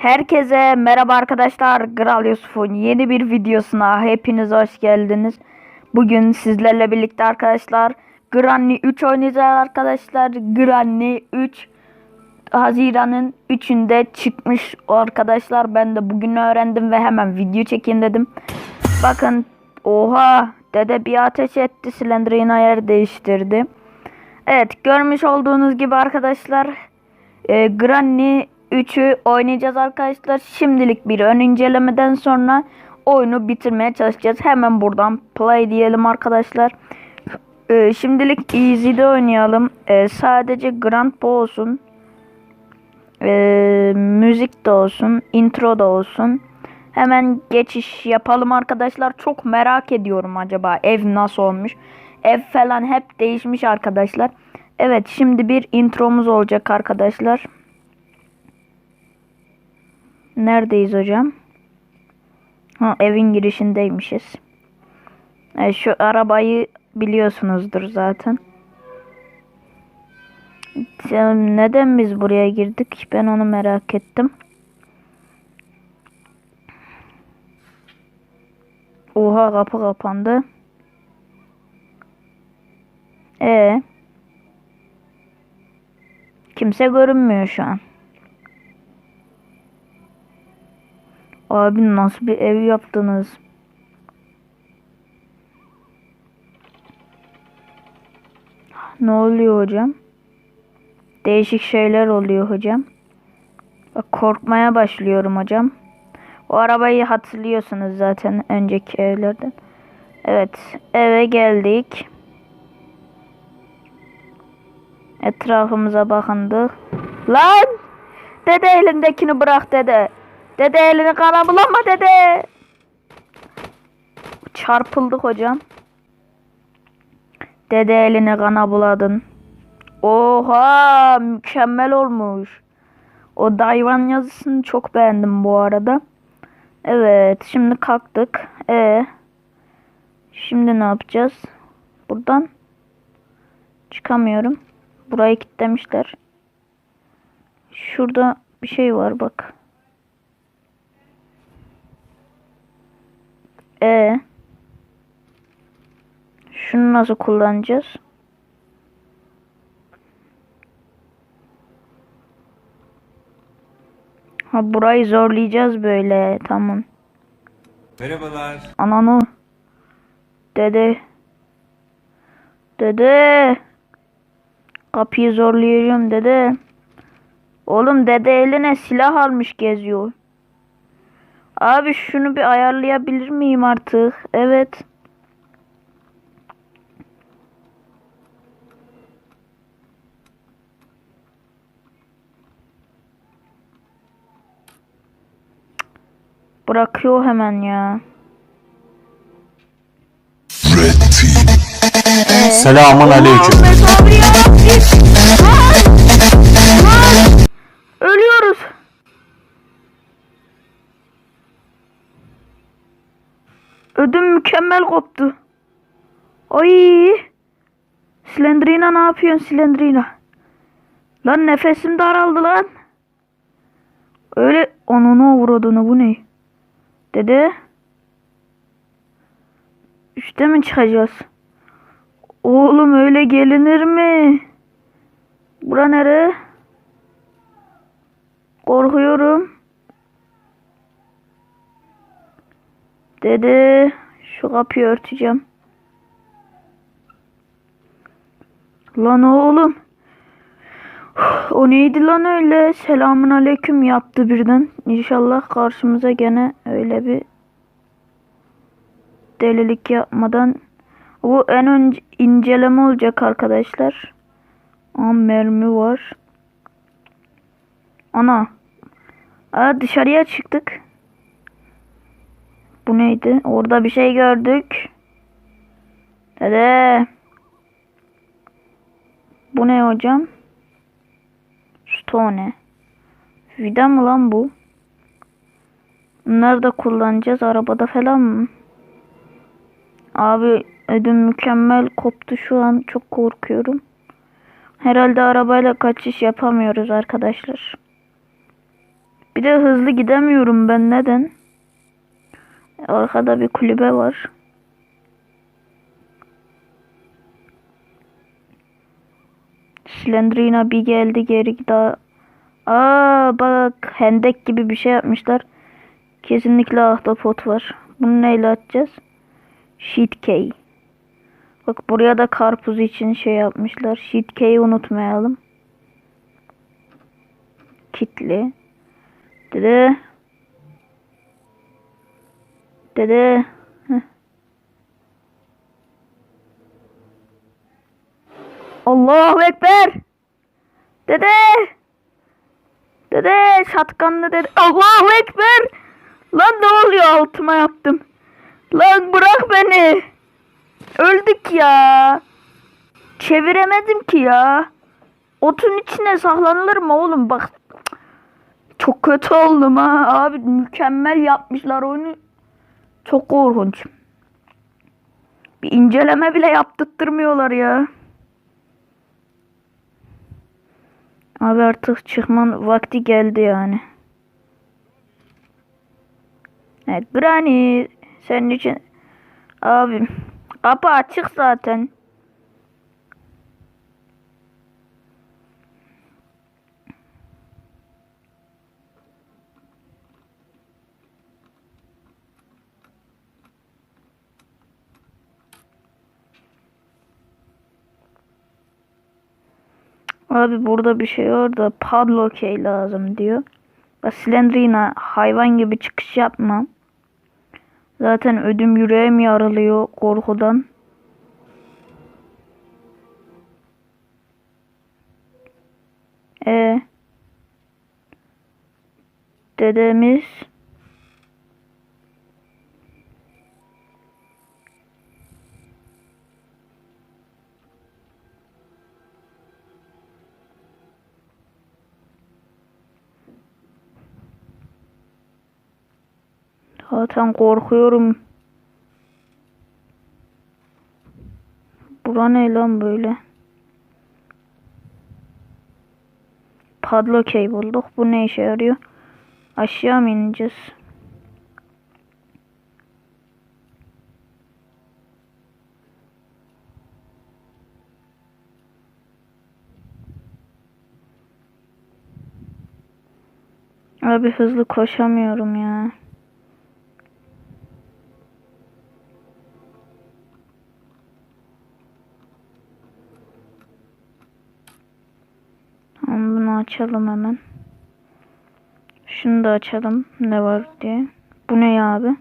Herkese merhaba arkadaşlar. Gral Yusuf'un yeni bir videosuna hepiniz hoş geldiniz. Bugün sizlerle birlikte arkadaşlar Granny 3 oynayacağız arkadaşlar. Granny 3 Haziran'ın 3'ünde çıkmış arkadaşlar. Ben de bugün öğrendim ve hemen video çekeyim dedim. Bakın oha dede bir ateş etti Slender'ın yer değiştirdi. Evet görmüş olduğunuz gibi arkadaşlar e, Granny 3'ü oynayacağız arkadaşlar. Şimdilik bir ön incelemeden sonra oyunu bitirmeye çalışacağız. Hemen buradan play diyelim arkadaşlar. E, şimdilik easy'de oynayalım. E, sadece Grandpa olsun. E, müzik de olsun. Intro da olsun. Hemen geçiş yapalım arkadaşlar. Çok merak ediyorum acaba ev nasıl olmuş. Ev falan hep değişmiş arkadaşlar. Evet şimdi bir intromuz olacak arkadaşlar. Neredeyiz hocam? Ha, evin girişindeymişiz. E, şu arabayı biliyorsunuzdur zaten. Neden biz buraya girdik? Ben onu merak ettim. Oha kapı kapandı. E Kimse görünmüyor şu an. Abi nasıl bir ev yaptınız? Ne oluyor hocam? Değişik şeyler oluyor hocam. Bak korkmaya başlıyorum hocam. O arabayı hatırlıyorsunuz zaten önceki evlerden. Evet eve geldik. Etrafımıza bakındık. Lan! Dede elindekini bırak dede. Dede elini kana bulama dede. Çarpıldık hocam. Dede elini kana buladın. Oha mükemmel olmuş. O Dayvan yazısını çok beğendim bu arada. Evet şimdi kalktık. E Şimdi ne yapacağız? Buradan çıkamıyorum. Burayı kilitlemişler. Şurada bir şey var bak. E Şunu nasıl kullanacağız? Ha burayı zorlayacağız böyle. Tamam. Merhabalar. Ananı. Dede. Dede. Kapıyı zorlayacağım dede. Oğlum dede eline silah almış geziyor. Abi şunu bir ayarlayabilir miyim artık? Evet. Bırakıyor hemen ya. Selamun aleyküm. Mükemmel koptu. Ay! Slendrina ne yapıyorsun Slendrina? Lan nefesim daraldı lan. Öyle onunu uğradığını bu ne? Dede. Üçte mi çıkacağız? Oğlum öyle gelinir mi? Bura nere? Korkuyorum. Dede şu kapıyı örteceğim. Lan oğlum. O neydi lan öyle? Selamun aleyküm yaptı birden. İnşallah karşımıza gene öyle bir delilik yapmadan bu en önce inceleme olacak arkadaşlar. Aa, mermi var. Ana. Aa, dışarıya çıktık. Bu neydi? Orada bir şey gördük. Dede. Bu ne hocam? Stone. Vida mı lan bu? Bunları da kullanacağız arabada falan mı? Abi ödüm mükemmel koptu şu an çok korkuyorum. Herhalde arabayla kaçış yapamıyoruz arkadaşlar. Bir de hızlı gidemiyorum ben neden? Arkada bir kulübe var. Slendrina bir geldi geri daha. Aa bak hendek gibi bir şey yapmışlar. Kesinlikle ahtapot var. Bunu neyle atacağız? Sheet key. Bak buraya da karpuz için şey yapmışlar. Sheet key'i unutmayalım. Kitli. Dede. Dede. Heh. Allahu Ekber. Dede. Dede şatkanlı dede. Allahu Ekber. Lan ne oluyor altıma yaptım. Lan bırak beni. Öldük ya. Çeviremedim ki ya. Otun içine saklanılır mı oğlum bak. Çok kötü oldum ha. Abi mükemmel yapmışlar oyunu. Çok korkunç. Bir inceleme bile yaptırtmıyorlar ya. Abi artık çıkman vakti geldi yani. Evet Granny senin için abim kapı açık zaten. Abi burada bir şey var da padlock lazım diyor. Bak Slendrina hayvan gibi çıkış yapma. Zaten ödüm yüreğim yarılıyor korkudan. E dedemiz Zaten korkuyorum. Bura ne lan böyle? Padlock key bulduk. Bu ne işe yarıyor? Aşağı mı ineceğiz? Abi hızlı koşamıyorum ya. Tamam bunu açalım hemen. Şunu da açalım. Ne var diye. Bu ne ya abi?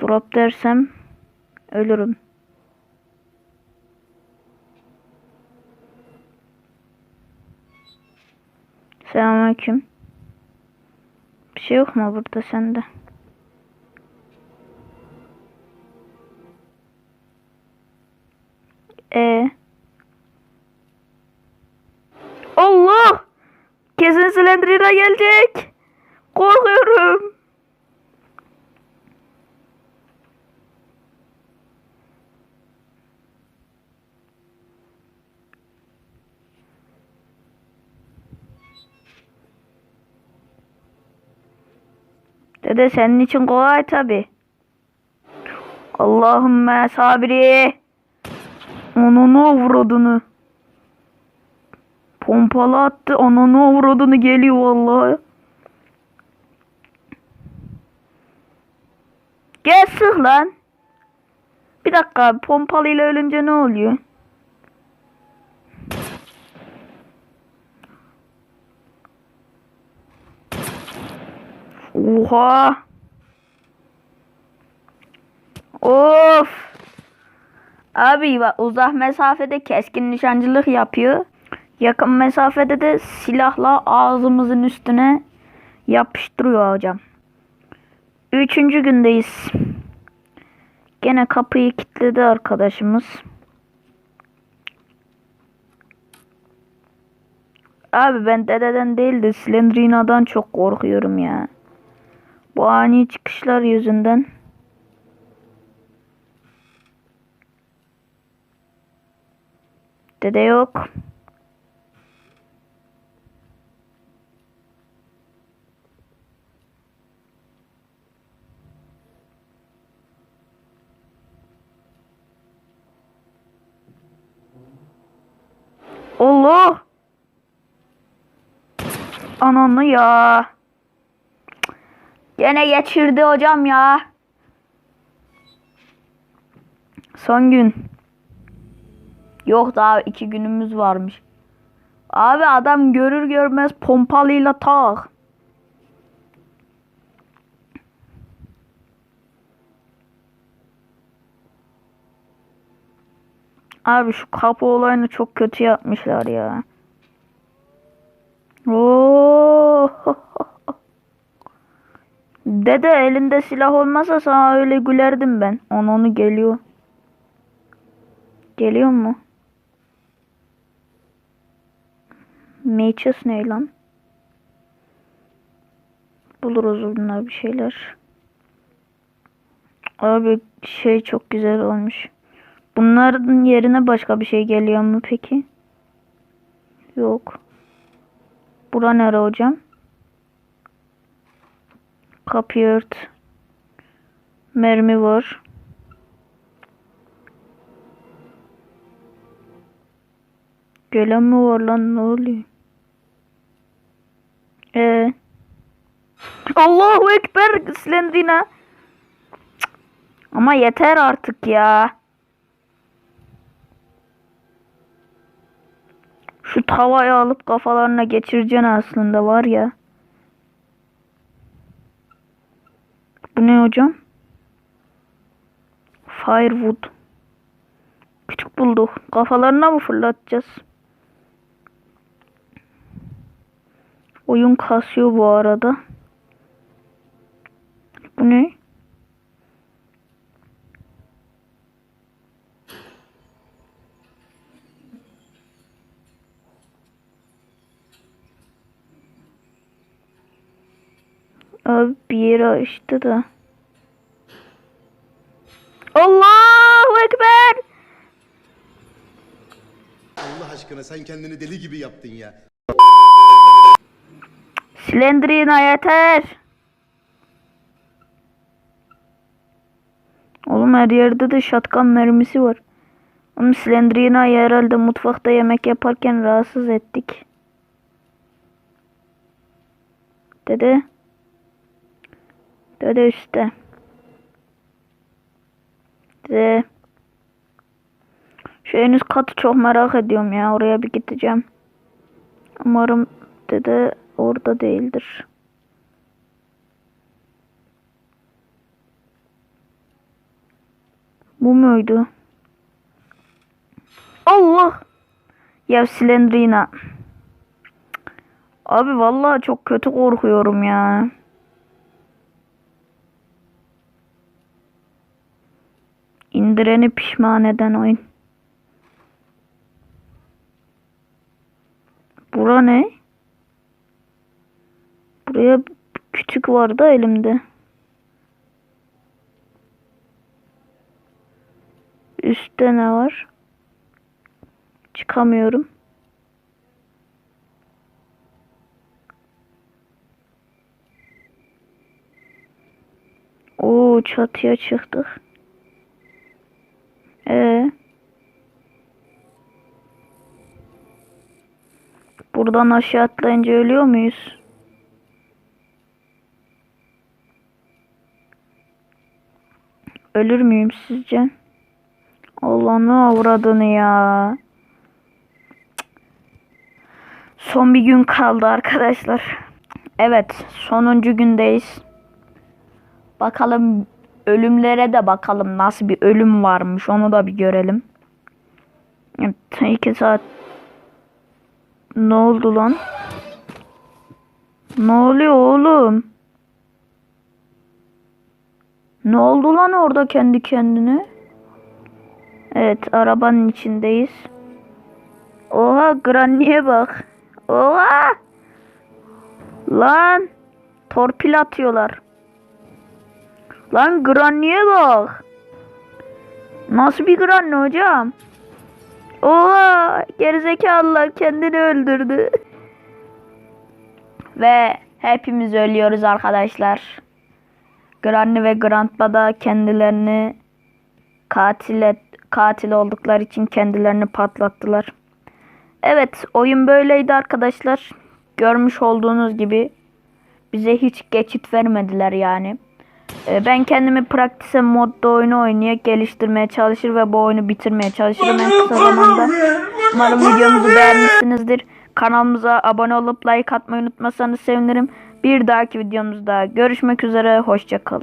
Drop dersem ölürüm. Selamünaleyküm. Bir şey yok mu burada sende? Slender'a gelecek. Korkuyorum. Dede senin için kolay tabi. Allahümme sabri. Ananı avradını. Pompalı attı. Ananı avradını geliyor vallahi. Gel sık lan. Bir dakika pompalıyla ölünce ne oluyor? Oha. Of. Abi bak uzak mesafede keskin nişancılık yapıyor. Yakın mesafede de silahla ağzımızın üstüne yapıştırıyor hocam. Üçüncü gündeyiz. Gene kapıyı kilitledi arkadaşımız. Abi ben dededen değil de Slendrina'dan çok korkuyorum ya. Bu ani çıkışlar yüzünden. Dede yok. Allah! Ananı ya. Gene geçirdi hocam ya. Son gün. Yok daha iki günümüz varmış. Abi adam görür görmez pompalıyla tak. Abi şu kapı olayını çok kötü yapmışlar ya. Oo. Dede elinde silah olmasa sana öyle gülerdim ben. Onu onu geliyor. Geliyor mu? Mages ne lan? Buluruz bunlar bir şeyler. Abi şey çok güzel olmuş. Bunların yerine başka bir şey geliyor mu peki? Yok. Bura nere hocam? Kapıyı ört. Mermi var. Gelen mi var lan ne oluyor? Ee. Allahu Ekber Slendrina. Ama yeter artık ya. Şu tavayı alıp kafalarına geçireceksin aslında var ya. Bu ne hocam? Firewood. Küçük bulduk. Kafalarına mı fırlatacağız? Oyun kasıyor bu arada. Bu ne? Abi bir yeri açtı da. Allahu Ekber! Allah aşkına sen kendini deli gibi yaptın ya. Slendrina yeter. Oğlum her yerde de şatkan mermisi var. Oğlum Slendrina'yı herhalde mutfakta yemek yaparken rahatsız ettik. Dede. Dede üstte. Dede. Şu en üst katı çok merak ediyorum ya. Oraya bir gideceğim. Umarım dede orada değildir. Bu muydu? Allah! Ya Slendrina. Abi vallahi çok kötü korkuyorum ya. İndireni pişman eden oyun. Bura ne? Buraya küçük vardı elimde. Üstte ne var? Çıkamıyorum. Oo çatıya çıktık. Ee. Buradan aşağı atlayınca ölüyor muyuz? Ölür müyüm sizce? Allah'ını avradını ya. Son bir gün kaldı arkadaşlar. Evet, sonuncu gündeyiz. Bakalım ölümlere de bakalım nasıl bir ölüm varmış onu da bir görelim. Evet, saat. Ne oldu lan? Ne oluyor oğlum? Ne oldu lan orada kendi kendine? Evet arabanın içindeyiz. Oha Granny'e bak. Oha. Lan. Torpil atıyorlar. Lan Granny'e bak. Nasıl bir Granny hocam? Oha! Gerizekalılar kendini öldürdü. Ve hepimiz ölüyoruz arkadaşlar. Granny ve Grandpa da kendilerini katil et, katil oldukları için kendilerini patlattılar. Evet, oyun böyleydi arkadaşlar. Görmüş olduğunuz gibi bize hiç geçit vermediler yani. Ee, Ben kendimi praktise modda oyunu oynaya geliştirmeye çalışır ve bu oyunu bitirmeye çalışırım en kısa zamanda. Umarım videomuzu beğenmişsinizdir. Kanalımıza abone olup like atmayı unutmasanız sevinirim. Bir dahaki videomuzda görüşmek üzere. Hoşçakalın.